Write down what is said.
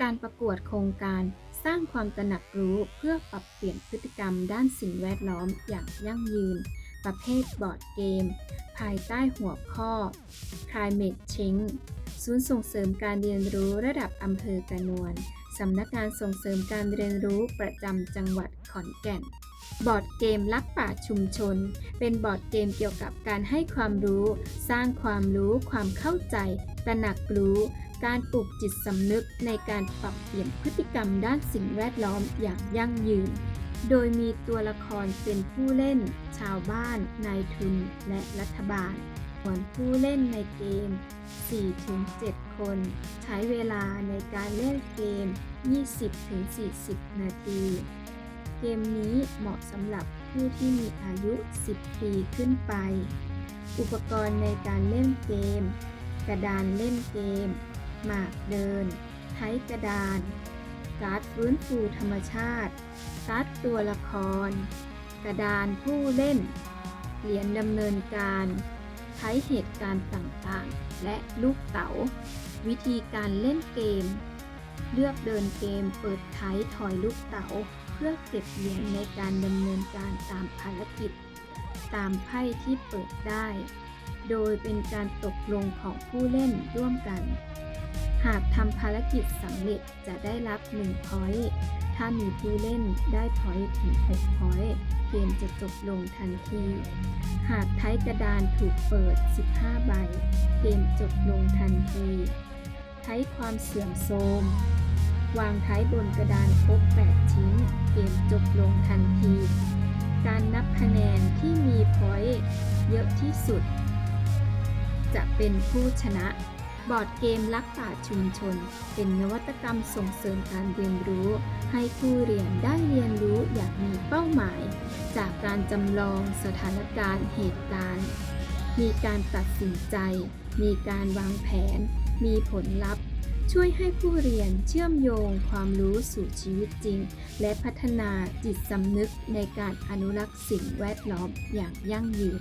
การประกวดโครงการสร้างความตระหนักรู้เพื่อปรับเปลี่ยนพฤติกรรมด้านสิ่งแวดล้อมอย่างยั่งยืน ประเภทบอร์ดเกม ภายใต้หัวข้อ Climate Change ศูนย์ส่งเสริมการเรียนรู้ระดับอำเภอกระนวนสำนักงานส่งเสริมการเรียนรู้ประจำจังหวัดขอนแก่น บอร์ดเกมรักป่าชุมชน เป็นบอร์ดเกมเกี่ยวกับการให้ความรู้ สร้างความรู้ ความเข้าใจ ตระหนักรู้ การปลูกจิตสำนึกในการปรับเปลี่ยนพฤติกรรมด้านสิ่งแวดล้อมอย่างยั่งยืน โดยมีตัวละครเป็นผู้เล่น ชาวบ้าน นายทุน และรัฐบาลส่วนผู้เล่นในเกม 4-7 คน ใช้เวลาในการเล่นเกม 20-40 นาที เกมนี้เหมาะสำหรับผู้ที่มีอายุ 10 ปีขึ้นไป อุปกรณ์ในการเล่นเกม กระดานเล่นเกม หมากเดิน ไทกระดาน การ์ดฟื้นฟูธรรมชาติ การ์ดตัวละคร กระดานผู้เล่น เหรียญดำเนินการ ใช้เหตุการณ์ต่างๆ และลูกเต๋า วิธีการเล่นเกม เลือกเดินเกมเปิดไทยถอยลูกเต๋า เพื่อเก็บเหรียญในการดำเนินการตามภารกิจ ตามไพ่ที่เปิดได้โดยเป็นการตกลงของผู้เล่นร่วมกัน หากทำภารกิจสำเร็จจะได้รับ1พอยต์ถ้ามีผู้เล่นได้พอยต์ถึง6พอยต์เกมจะจบลงทันที หากท้ายกระดานถูกเปิด 15 ใบ เกมจบลงทันทีท้ายความเสื่อมโทรม วางท้ายบนกระดานครบ 8 ชิ้น เกมจบลงทันที การนับคะแนนที่มีพอยต์เยอะที่สุด จะเป็นผู้ชนะ บอร์ดเกมรักป่าชุมชน เป็นนวัตกรรมส่งเสริมการเรียนรู้ ให้ผู้เรียนได้เรียนรู้อย่างมีเป้าหมาย จากการจำลองสถานการณ์เหตุการณ์ มีการตัดสินใจ มีการวางแผน มีผลลัพธ์ ช่วยให้ผู้เรียนเชื่อมโยงความรู้สู่ชีวิตจริง และพัฒนาจิตสำนึกในการอนุรักษ์สิ่งแวดล้อมอย่างยั่งยืน